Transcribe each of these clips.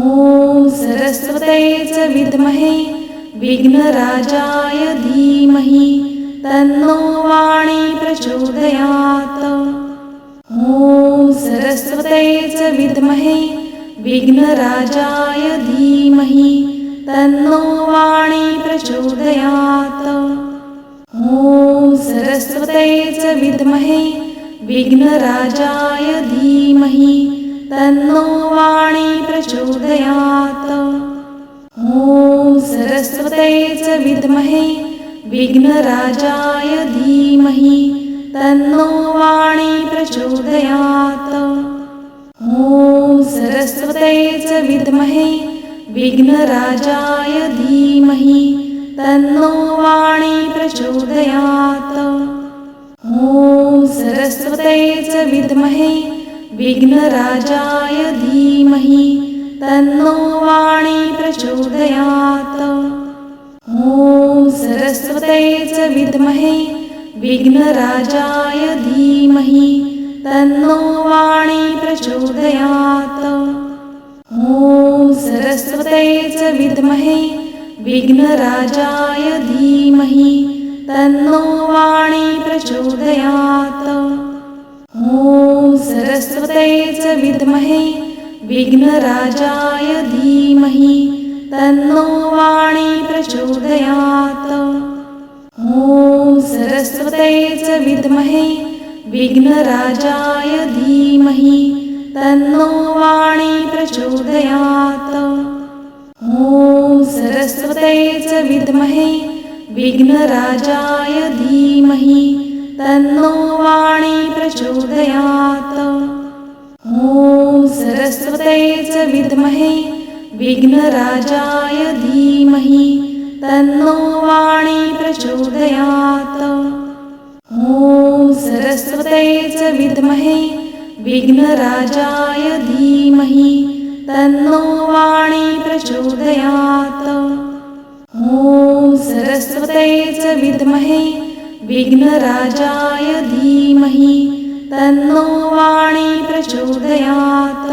ॐ सरस्वतेच विद्महे विघ्नराजाय धीमहि तन्नो वाणी प्रचोदयात्। ॐ सरस्वतेच विद्महे विघ्नराजाय धीमहि तन्नो वाणी प्रचोदयात्। ॐ सरस्वतेच विद्महे विघ्नराजाय धीमहि तन्नो वाणी प्रचोदयात्। ॐ सरस्वतेच विद्महे विघ्नराजाय धीमहि तन्नो वाणी प्रचोदयात्। ॐ सरस्वतेच विद्महे विघ्नराजाय धीमहि तन्नो वाणी प्रचोदयात्। ॐ सरस्वतेच विद्महे विघ्नराजाय धीमहि तन्नो वाणी प्रचोदयात्। ॐ च विद्महे विघ्नराजाय धीमहि तन्नो वाणी प्रचोदयात्। ॐ च विद्महे विघ्नराजाय धीमहि तन्नो वाणी प्रचोदयात्। ॐ सरस्वतेच विद्महे विघ्नराजाय धीमहि तन्नो वाणी प्रचोदयात्। ॐ सरस्वतेच विद्महे विघ्नराजाय धीमहि तन्नो वाणी प्रचोदयात्। ॐ सरस्वतेच विद्महे विघ्नराजाय धीमहि तन्नो वाणी प्रचोदयात्। ॐ च विद्महे विघ्नराजाय धीमहि तन्नो वाणी प्रचोदयात्। ॐ च विद्महे विघ्नराजाय धीमहि तन्नो वाणी प्रचोदयात्। ॐ च विद्महे विघ्नराजाय धीमहि तन्नो वाणी प्रचोदयात्।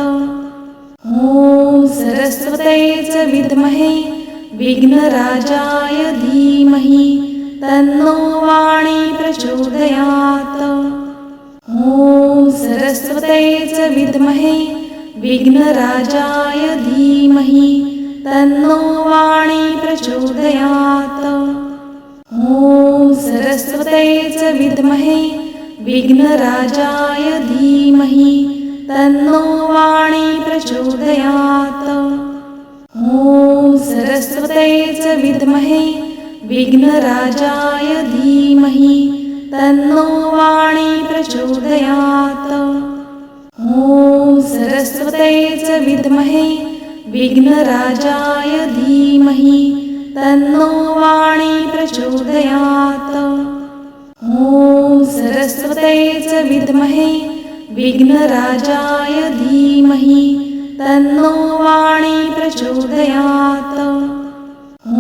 ॐ च विद्महे विघ्नराजाय धीमहि तन्नो वाणी प्रचोदयात्। ॐ च विद्महे विघ्नराजाय धीमहि तन्नो वाणी प्रचोदयात्। ॐ सरस्वतेच विद्महे विघ्नराजाय धीमहि तन्नो वाणी प्रचोदयात्। ॐ सरस्वतेच विद्महे विघ्नराजाय धीमहि तन्नो वाणी प्रचोदयात्। ॐ सरस्वतेच विद्महे विघ्नराजाय धीमहि तन्नो वाणी प्रचोदयात्। ॐ च विद्महे विघ्नराजाय धीमहि तन्नो वाणी प्रचोदयात्।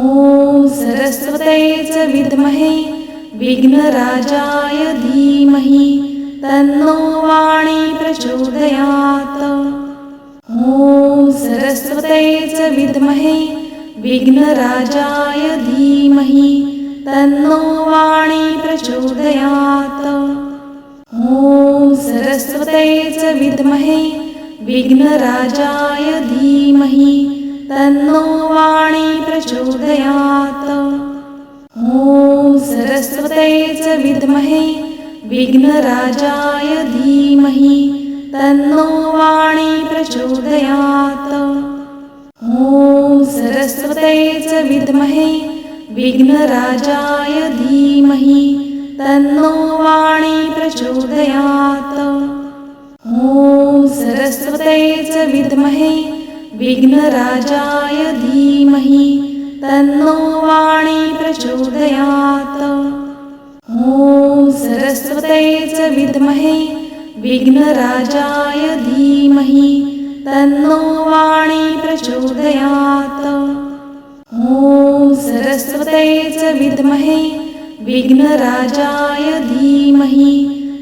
ॐ च विद्महे विघ्नराजाय धीमहि तन्नो वाणी प्रचोदयात्। ॐ च विद्महे विघ्नराजाय धीमहि तन्नो वाणी प्रचोदयात्। ॐ च विद्महे विघ्नराजाय धीमहि तन्नो वाणी प्रचोदयात्। ॐ च विद्महे विघ्नराजाय धीमहि तन्नो वाणी प्रचोदयात्। सरस्वतेच विद्महे विघ्नराजाय धीमहि तन्नो वाणी प्रचोदयात्। ॐ सरस्वतेच विद्महे विघ्नराजाय धीमहि तन्नो वाणी प्रचोदयात्। ॐ सरस्वतेच विद्महे विघ्नराजाय धीमहि तन्नो वाणी प्रचोदयात्। ॐ सरस्वतेच विद्महे विघ्नराजाय धीमहि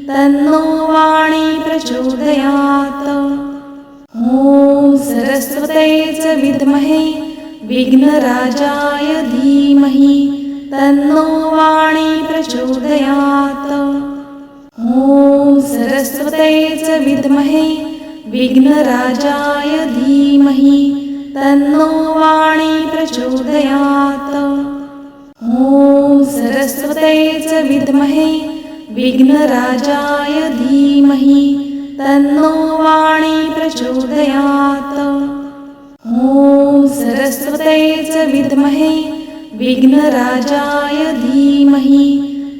तन्नो वाणी प्रचोदयात्। ॐ सरस्वते च विद्महे विघ्नराजाय धीमहि तन्नो वाणी प्रचोदयात्। ॐ सरस्वते च विद्महे विघ्नराजाय धीमहि तन्नो वाणी प्रचोदयात्। ॐ सरस्वते च विद्महे विघ्नराजाय धीमहि तन्नो वाणी प्रचोदयात्। ॐ सरस्वते च विद्महे विघ्नराजाय धीमहि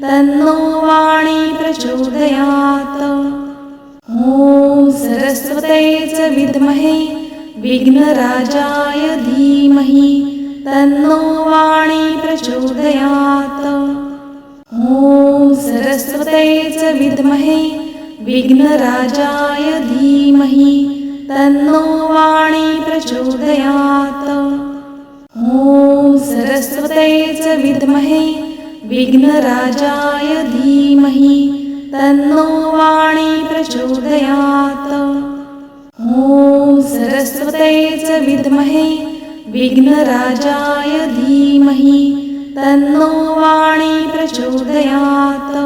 तन्नो वाणी प्रचोदयात्। ॐ सरस्वतैच च विद्महे विघ्नराजाय धीमहि तन्नो वाणी प्रचोदयात्। ॐ सरस्वतैच च विद्महे विघ्नराजाय धीमहि तन्नो वाणी प्रचोदयात्। ॐ सरस्वतैच विद्महे विघ्नराजाय धीमहि तन्नो वाणी प्रचोदयात् ॐ सरस्वते च विद्महे विघ्नराजाय धीमहि तन्नो वाणी प्रचोदयात्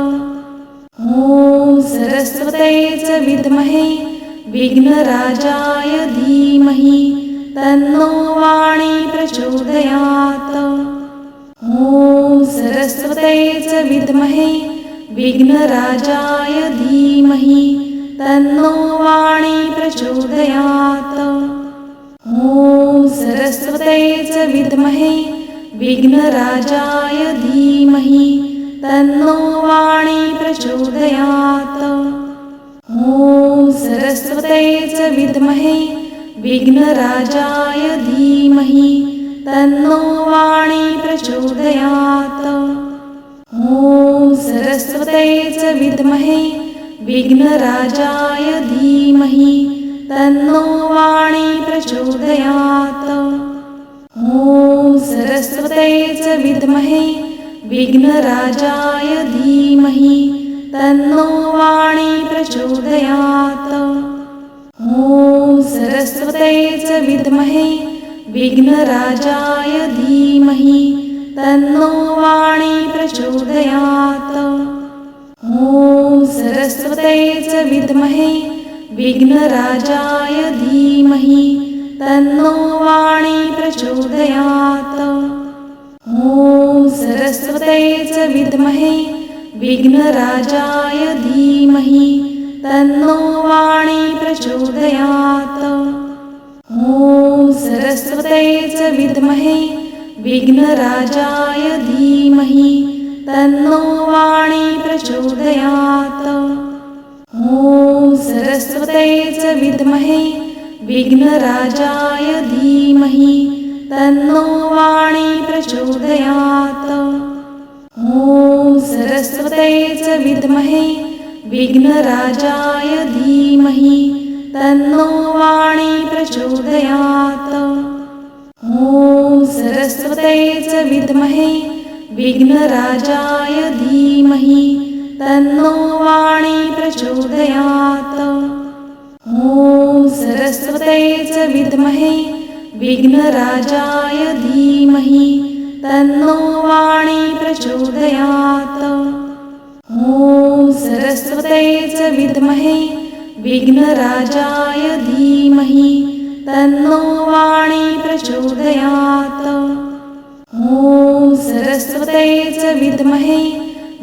ॐ सरस्वते च विद्महे विघ्नराजाय धीमहि तन्नो वाणी प्रचोदयात् ॐ सरस्वते च विद्महे विघ्नराजाय धीमहि तन्नो वाणी प्रचोदयात्। ॐ सरस्वते च विद्महे विघ्नराजाय धीमहि तन्नो वाणी प्रचोदयात्। ॐ सरस्वते च विद्महे विघ्नराजाय धीमहि तन्नो वाणी प्रचोदयात्। ॐ सरस्वते च विद्महे विघ्नराजाय धीमहि तन्नो वाणी प्रचोदयात्। ॐ सरस्वते च विद्महे विघ्नराजाय धीमहि तन्नो वाणी प्रचोदयात्। ॐ सरस्वते च विद्महे विघ्नराजाय धीमहि तन्नो वाणी प्रचोदयात् ॐ सरस्वते च विद्महे विघ्नराजाय धीमहि तन्नो वाणी प्रचोदयात् ॐ सरस्वते च विद्महे विघ्नराजाय धीमहि तन्नो वाणी प्रचोदयात् ॐ सरस्वते च विद्महे विघ्नराजाय धीमहि तन्नो वाणी प्रचोदयात्। ॐ सरस्वते च विद्महे विघ्नराजाय धीमहि तन्नो वाणी प्रचोदयात्। ॐ सरस्वते च विद्महे विघ्नराजाय धीमहि तन्नो वाणी प्रचोदयात्। ॐ सरस्वते च विद्महे विघ्नराजाय धीमहि तन्नो वाणी प्रचोदयात्। ॐ सरस्वते च विद्महे विघ्नराजाय धीमहि तन्नो वाणी प्रचोदयात्। ॐ सरस्वते च विद्महे विघ्नराजाय धीमहि तन्नो वाणी प्रचोदयात् ॐ सरस्वते च विद्महे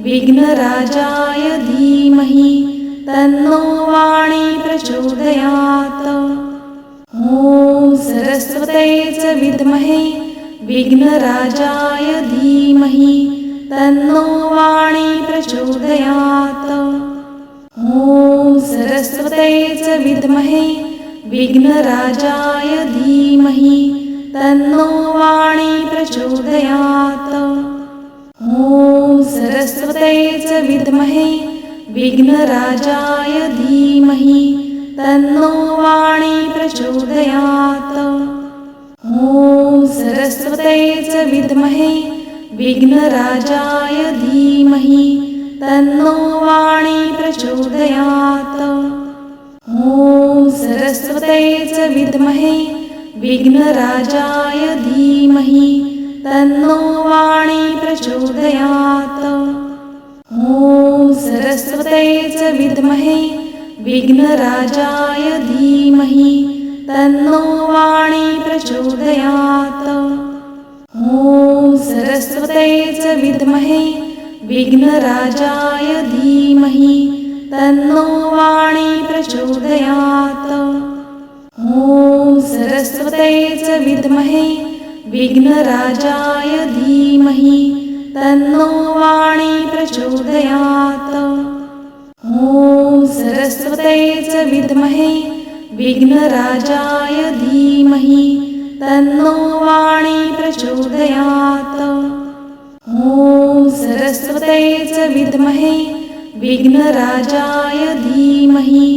विघ्नराजाय धीमहि तन्नो वाणी प्रचोदयात् ॐ सरस्वते च विद्महे विघ्नराजाय धीमहि तन्नो वाणी प्रचोदयात् ॐ सरस्वते च विद्महे विघ्नराजाय धीमहि तन्नो वाणी प्रचोदयात्। ॐ सरस्वते च विद्महे विघ्नराजाय धीमहि तन्नो वाणी प्रचोदयात्। ॐ सरस्वते च विद्महे विघ्नराजाय धीमहि तन्नो वाणी प्रचोदयात् ॐ सरस्वते च विद्महे विघ्नराजाय धीमहि तन्नो वाणी प्रचोदयात्। ॐ सरस्वते च विद्महे विघ्नराजाय धीमहि तन्नो वाणी प्रचोदयात्। ॐ सरस्वते च विद्महे विघ्नराजाय धीमहि तन्नो वाणी प्रचोदयात्। ॐ सरस्वते च विद्महे विघ्नराजाय धीमहि तन्नो वाणी प्रचोदयात्। ॐ सरस्वते च विद्महे विघ्नराजाय धीमहि तन्नो वाणी विघ्नराजाय धीमहि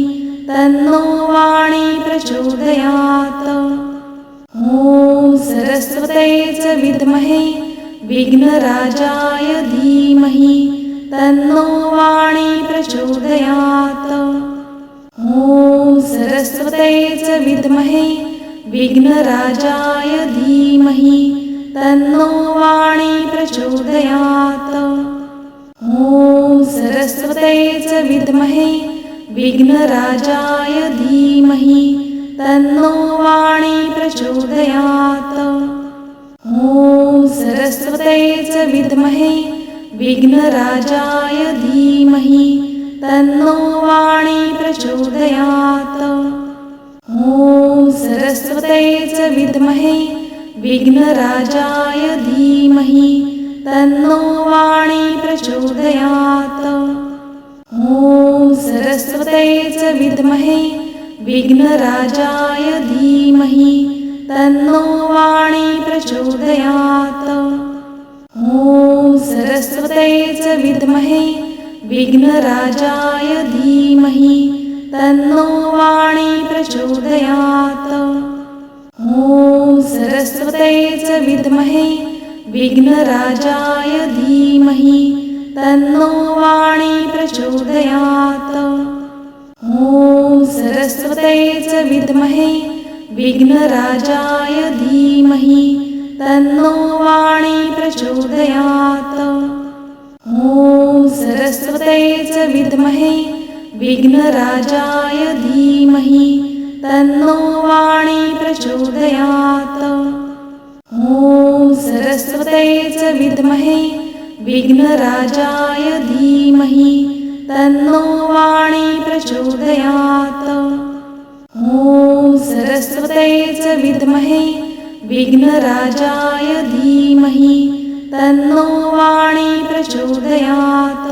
तन्नो वाणी प्रचोदयात्। ॐ सरस्वते च विद्महे विघ्नराजाय धीमहि तन्नो वाणी प्रचोदयात्। ॐ सरस्वते च विद्महे विघ्नराजाय धीमहि तन्नो वाणी प्रचोदयात् ॐ सरस्वते च विद्महे विघ्नराजाय धीमहि तन्नो वाणी प्रचोदयात्। ॐ सरस्वते च विद्महे विघ्नराजाय धीमहि तन्नो वाणी प्रचोदयात्। ॐ सरस्वते च विद्महे विघ्नराजाय धीमहि तन्नो वाणी प्रचोदयात्। ॐ सरस्वते च विद्महे विघ्नराजाय धीमहि तन्नो वाणी प्रचोदयात्। ॐ सरस्वते च विद्महे विघ्नराजाय धीमहि तन्नो वाणी प्रचोदयात्। ॐ सरस्वते च विद्महे विघ्नराजाय धीमहि तन्नो वाणी प्रचोदयात्। ॐ सरस्वते च विद्महे विघ्नराजाय धीमहि तन्नो वाणी प्रचोदयात्। ॐ सरस्वते च विद्महे विघ्नराजाय धीमहि तन्नो वाणी प्रचोदयात् ॐ सरस्वते च विद्महे विघ्नराजाय धीमहि तन्नो वाणी प्रचोदयात्। ॐ सरस्वते च विद्महे विघ्नराजाय धीमहि तन्नो वाणी प्रचोदयात्।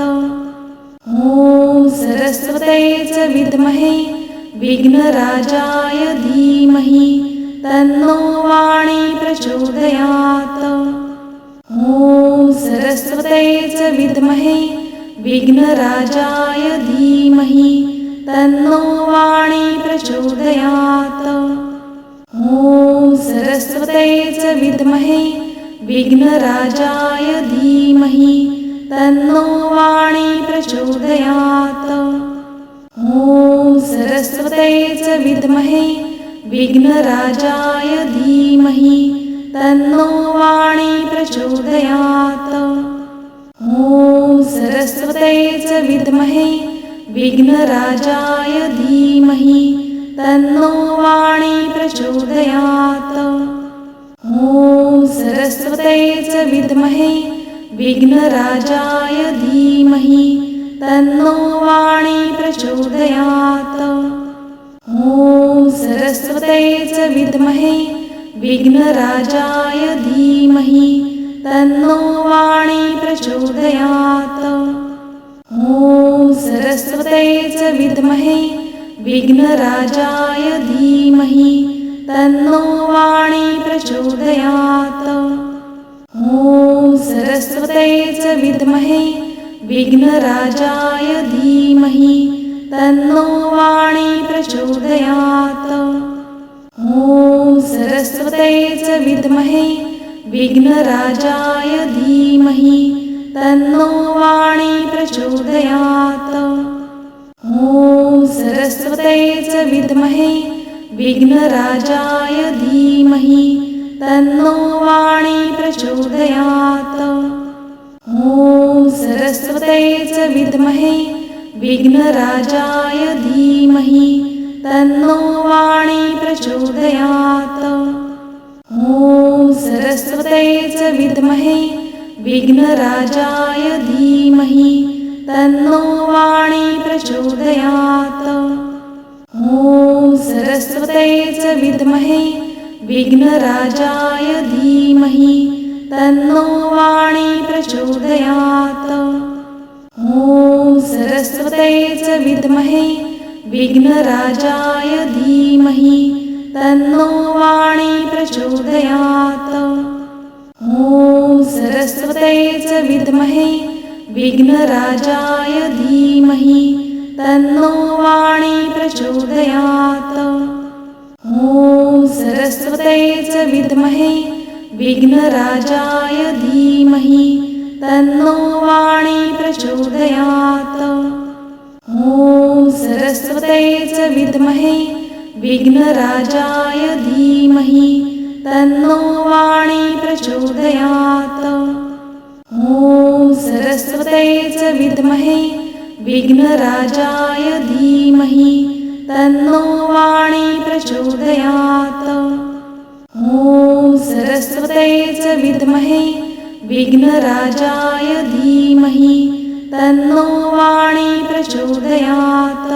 ॐ सरस्वते च विद्महे विघ्नराजाय धीमहि तन्नो वाणी प्रचोदयात्। ॐ सरस्वते च विद्महे विघ्नराजाय धीमहि तन्नो वाणी प्रचोदयात्। ॐ सरस्वते च विद्महे विघ्नराजाय धीमहि तन्नो वाणी प्रचोदयात्। ॐ सरस्वते च विद्महे विघ्नराजाय धीमहि तन्नो वाणी प्रचोदयात्। ॐ सरस्वते च विद्महे विघ्नराजाय धीमहि तन्नो वाणी प्रचोदयात्। ॐ सरस्वते च विद्महे विघ्नराजाय धीमहि तन्नो वाणी प्रचोदयात्। ॐ सरस्वते च विद्महे विघ्नराजाय धीमहि तन्नो वाणी प्रचोदयात्। ॐ सरस्वतये च विद्महे विघ्नराजाय धीमहि तन्नो वाणी प्रचोदयात्। ॐ सरस्वतये च विद्महे विघ्नराजाय धीमहि तन्नो वाणी प्रचोदयात्। ॐ सरस्वते च विद्महे विघ्नराजाय धीमहि तन्नो वाणी प्रचोदयात्। ॐ सरस्वते च विद्महे विघ्नराजाय धीमहि तन्नो वाणी प्रचोदयात्। ॐ सरस्वते च विद्महे विघ्नराजाय धीमहि तन्नो वाणी प्रचोदयात्। ॐ सरस्वते च विद्महे विघ्नराजाय धीमहि तन्नो वाणी प्रचोदयात्। ॐ सरस्वते च विद्महे विघ्नराजाय धीमहि तन्नो वाणी प्रचोदयात्। ॐ च विद्महे विघ्नराजाय धीमहि तन्नो वाणी प्रचोदयात्। ॐ सरस्वते च विद्महे विघ्नराजाय धीमहि तन्नो वाणी प्रचोदयात्। ॐ सरस्वते च विद्महे विघ्नराजाय धीमहि तन्नो वाणी प्रचोदयात् ॐ सरस्वते च विद्महे विघ्नराजाय धीमहि तन्नो वाणी प्रचोदयात् ॐ सरस्वते च विद्महे विघ्नराजाय धीमहि तन्नो वाणी प्रचोदयात् ॐ सरस्वते च विद्महे विघ्नराजाय धीमहि तन्नो वाणी प्रचोदयात्।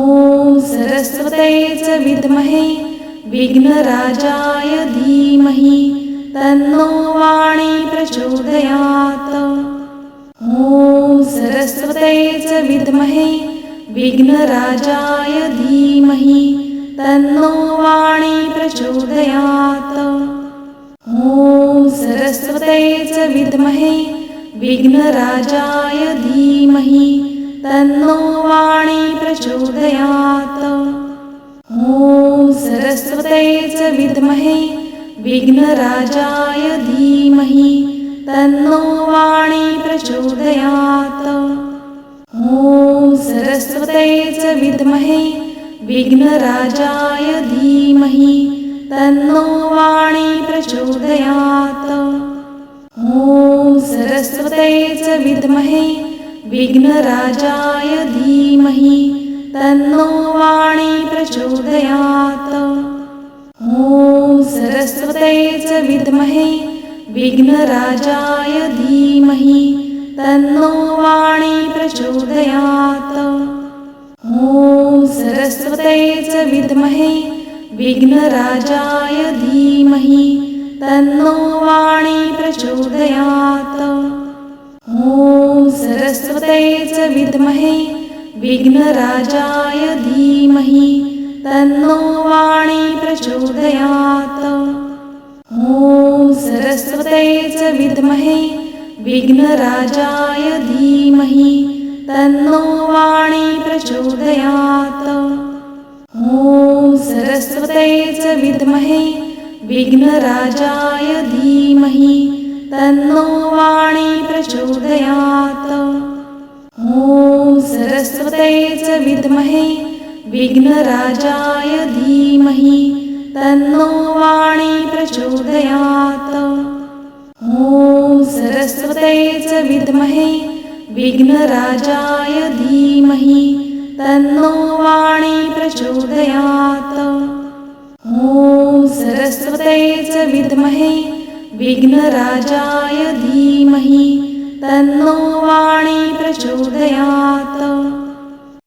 ॐ सरस्वते च विद्महे विघ्नराजाय धीमहि तन्नो वाणी प्रचोदयात्। ॐ सरस्वते च विद्महे विघ्नराजाय धीमहि तन्नो वाणी प्रचोदयात्। ॐ सरस्वते च विद्महे विघ्नराजाय धीमहि तन्नो वाणी प्रचोदयात्। ॐ सरस्वतेच च विद्महे विघ्नराजाय धीमहि तन्नो वाणी प्रचोदयात्। ॐ सरस्वतेच च विद्महे विघ्नराजाय धीमहि तन्नो वाणी प्रचोदयात्। ॐ सरस्वते च विद्महे विघ्नराजाय धीमहि तन्नो वाणी प्रचोदयात्। ॐ सरस्वते च विद्महे विघ्नराजाय धीमहि तन्नो वाणी प्रचोदयात्। ॐ सरस्वते च विद्महे विघ्नराजाय धीमहि तन्नो वाणी प्रचोदयात्। ॐ सरस्वते च विद्महे विघ्नराजाय धीमहि तन्नो वाणी प्रचोदयात्। ॐ सरस्वते च विद्महे विघ्नराजाय धीमहि तन्नो वाणी प्रचोदयात् ॐ सरस्वते च विद्महे विघ्नराजाय धीमहि तन्नो वाणी प्रचोदयात्। ॐ सरस्वते च विद्महे विघ्नराजाय धीमहि तन्नो वाणी प्रचोदयात्। ॐ सरस्वते च विद्महे विघ्नराजाय धीमहि तन्नो वाणी प्रचोदयात्। ॐ सरस्वतै च विद्महे विघ्नराजाय धीमहि तन्नो वाणी प्रचोदयात्।